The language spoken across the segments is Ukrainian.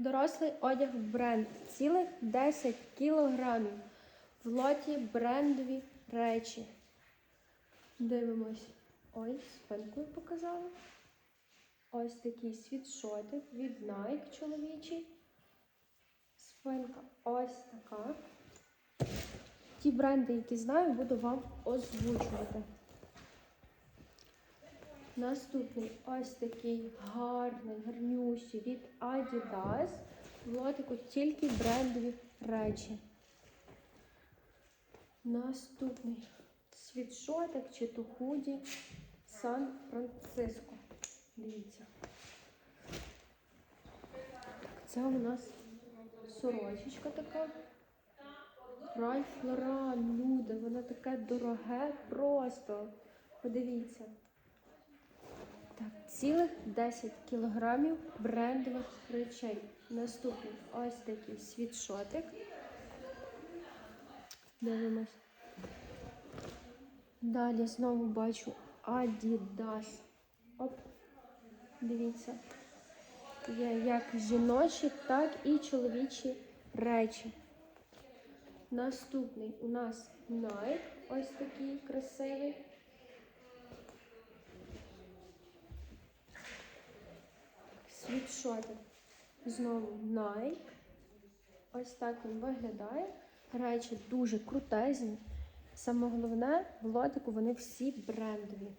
Дорослий одяг бренд. Цілих 10 кілограмів. В лоті брендові речі. Дивимось. Ой, спинкою показала. Ось такий світшотик від Nike чоловічий. Спинка ось така. Ті бренди, які знаю, буду вам озвучувати. Наступний ось такий гарний, гарнющий від Adidas. Лотику тільки брендові речі. Наступний світшотик чи то худі Сан-Франциско. Дивіться. Це у нас сорочечка така. Ральф Лоран, люди, воно таке дороге просто. Подивіться. Так, цілих 10 кілограмів брендових речей. Наступний ось такий світшотик. Дивимось. Далі знову бачу Adidas. Оп, дивіться. Є як жіночі, так і чоловічі речі. Наступний у нас Nike. Ось такий красивий. Світшотик. Знову Nike. Ось так він виглядає. Речі дуже крутезні. Саме головне, в лотику вони всі брендові.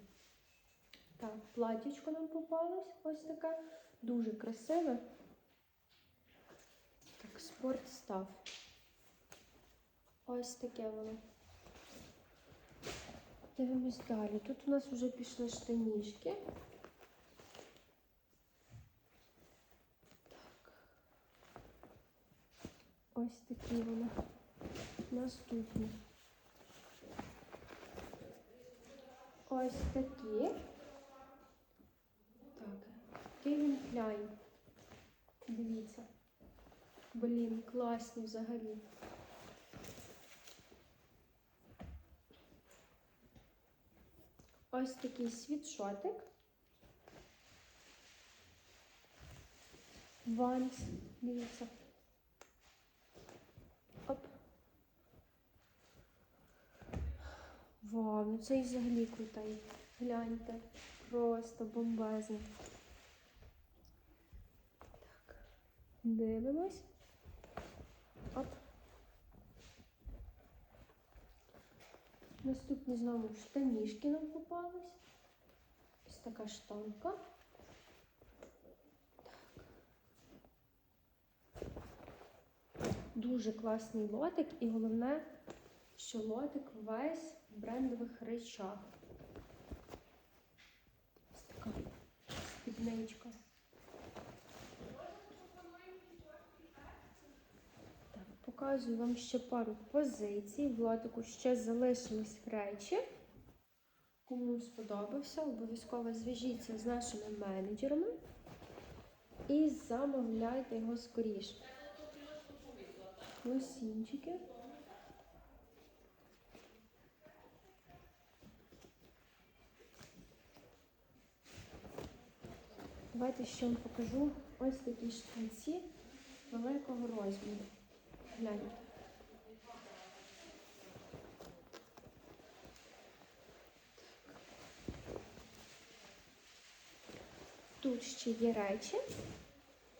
Так, платічко нам попалось. Ось таке. Дуже красиве. Так, спортстав. Ось таке воно. Дивимось далі. Тут у нас вже пішли штанішки. Ось такі вони. Наступні. Ось такі. Так. Кевін Кляйн. Дивіться. Блін, класні взагалі. Ось такий світшотик. Ванс. Дивіться. Вау, ну цей взагалі крутий. Гляньте. Просто бомбезний. Так. Дивимось. Оп. Наступні знову штанішки нам попались. Ось така штанка. Так. Дуже класний лотик і головне, що лотик весь в брендових речах. Ось така спідничка. Показую вам ще пару позицій. В лотику ще залишились речі. Кому сподобався, обов'язково зв'яжіться з нашими менеджерами і замовляйте його скоріше. Лосінчики. Давайте ще вам покажу ось такі штанці великого розміру. Гляньте. Тут ще є речі,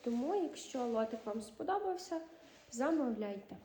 тому якщо лотик вам сподобався, замовляйте.